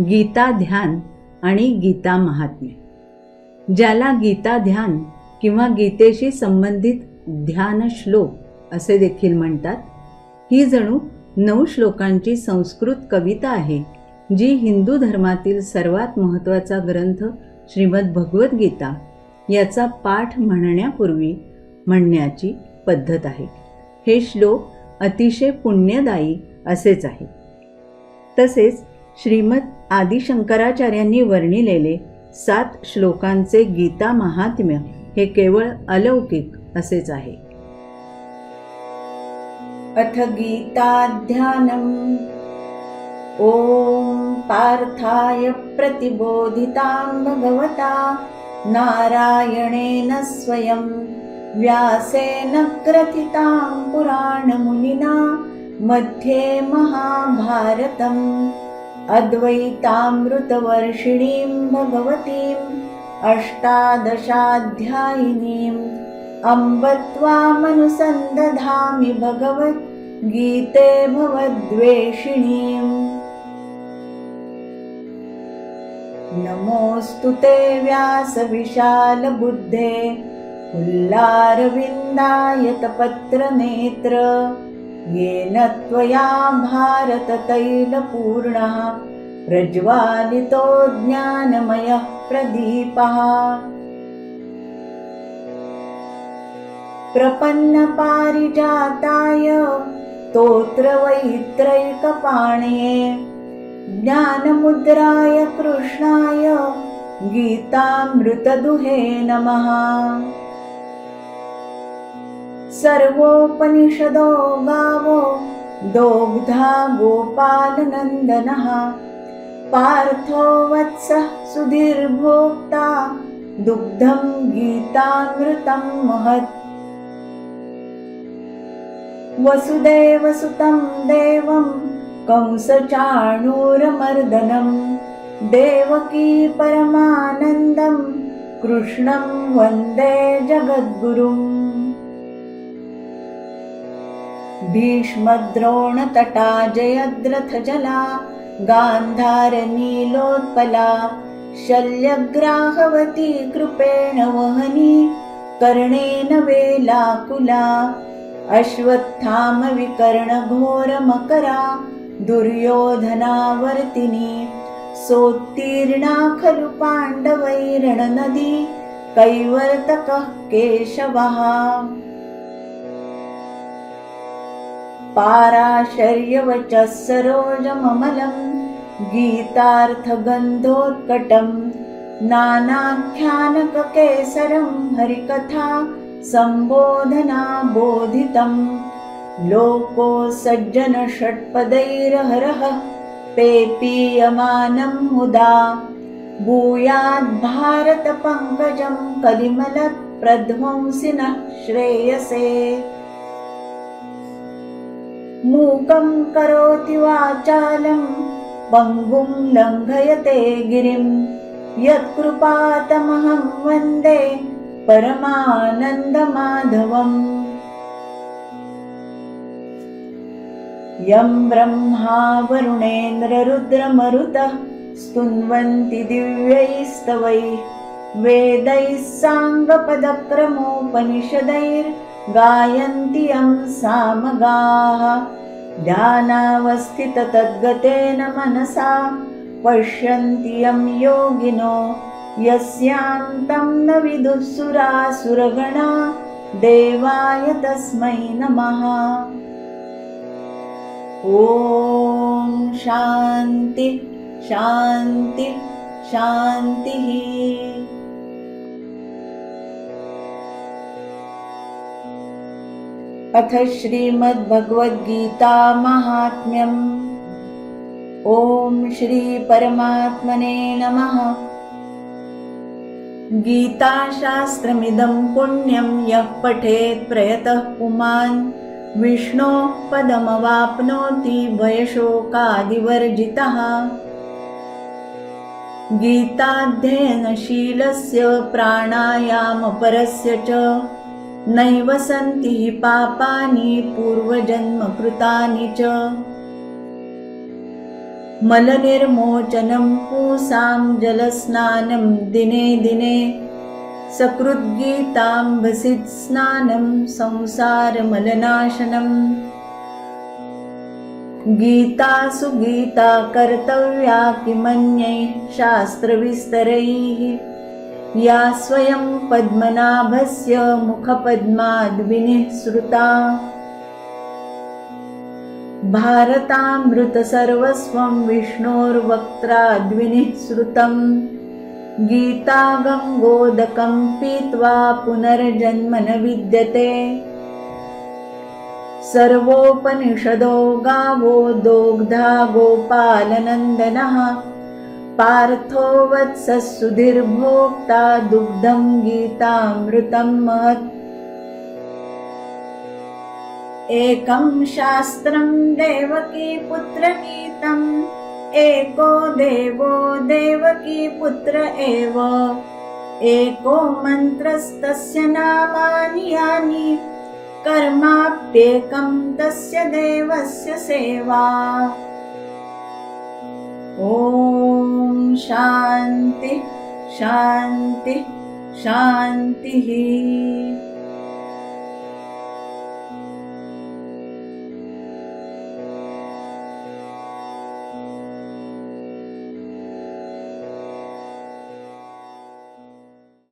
गीता ध्यान आणि गीता महात्म्य. ज्याला गीता ध्यान किंवा गीतेशी संबंधित ध्यान श्लोक असे देखील म्हणतात ही जणू नऊ श्लोकांची संस्कृत कविता आहे जी हिंदू धर्मातील सर्वात महत्त्वाचा ग्रंथ श्रीमद भगवद्गीता याचा पाठ म्हणण्यापूर्वी म्हणण्याची पद्धत आहे. हे श्लोक अतिशय पुण्यदायी असेच आहे. तसेच श्रीमद आदिशंकराचार्यांनी वर्णिलेले सात श्लोकांचे गीता महात्म्य हे केवळ अलौकिक असेच आहे. अथ गीताध्यानम्. ॐ पार्थाय प्रतिबोधितां भगवता नारायणेन स्वयं व्यासेन ग्रथितां पुराणमुनिना मध्ये महाभारतम्. अद्वैतामृतवर्षिणीं भगवतीम् अष्टादशाध्यायिनीम् अम्ब त्वामनुसन्दधामि भगवद्गीते भवद्वेषिणीम्। नमोऽस्तु ते व्यासविशालबुद्धे उल्लारविन्दायतपत्रनेत्र येन त्वया भारततैलपूर्णः प्रज्वालितो ज्ञानमयः प्रदीपः। प्रपन्नपारिजाताय तोत्रवैत्रैकपाणये ज्ञानमुद्राय कृष्णाय गीतामृतदुहे नमः। सर्वोपनिषदो गावो दोग्धा गोपालनन्दनः। पार्थो वत्सः सुधीर्भोक्ता दुग्धं गीतामृतं महत्। वसुदेवसुतं देवं कंसचाणूरमर्दनं। देवकी परमानन्दं कृष्णं वन्दे जगद्गुरुम्। भीष्मद्रोणतटा जयद्रथजला गान्धारनीलोत्पला शल्यग्राहवती कृपेण वहनी कर्णेन वेलाकुला अश्वत्थामविकर्णघोरमकरा दुर्योधनावर्तिनी सोत्तीर्णा खलु पाण्डवैरणनदी कैवर्तकः केशवः। पाराशर्यवचः सरोजममलं गीतार्थगन्धोत्कटं नानाख्यानककेसरं हरिकथा सम्बोधना बोधितं लोको सज्जनषट्पदैरहरः पेपीयमानं मुदा भूयाद्भारतपङ्कजं कलिमलप्रध्वंसिनः श्रेयसे। मूकं करोति वाचालं पङ्गुं लङ्घयते गिरिं। यत्कृपातमहं वन्दे परमानन्दमाधवम्। यं ब्रह्मा वरुणेन्द्ररुद्रमरुतः स्तुन्वन्ति दिव्यैस्तवैः। वेदैः साङ्गपदक्रमोपनिषदैर्गायन्ति यं सामगाः ध्यानावस्थिततद्गतेन मनसा पश्यन्ति यं योगिनो। यस्यान्तं न विदुः सुरासुरगणा। देवाय तस्मै नमः। ॐ शान्ति शान्ति शान्तिः अथ श्रीमद्भगवद्गीता माहात्म्यम् ॐ श्रीपरमात्मने नमः। गीताशास्त्रमिदं पुण्यं यः पठेत् प्रयतः पुमान्। विष्णोः पदमवाप्नोति भयशोकादिवर्जितः गीताध्ययनशीलस्य प्राणायामपरस्य च नैव सन्ति हि पापानि पूर्वजन्मकृतानि च। मलनिर्मोचनं पूसां जलस्नानं दिने दिने सकृद्गीताम्बसित् स्नानं संसारमलनाशनम् गीतासु गीता कर्तव्या किमन्यैः शास्त्रविस्तरैः। या स्वयं पद्मनाभस्य मुखपद्माद्विनिःसृता भारतामृतसर्वस्वं विष्णोर्वक्त्राद्विनिःसृतं गीता गङ्गोदकं पीत्वा पुनर्जन्म न विद्यते। सर्वोपनिषदो गावो दोग्धा गोपालनन्दनः पार्थो वत्सः सुधीर्भोक्ता दुग्धं गीतामृतं महत्। एकं शास्त्रं देवकीपुत्रगीतम् एको देवो देवकीपुत्र एव। एको मन्त्रस्तस्य नामानि यानि कर्माप्येकं तस्य देवस्य सेवा ॐ शान्ति शान्ति शान्तिः।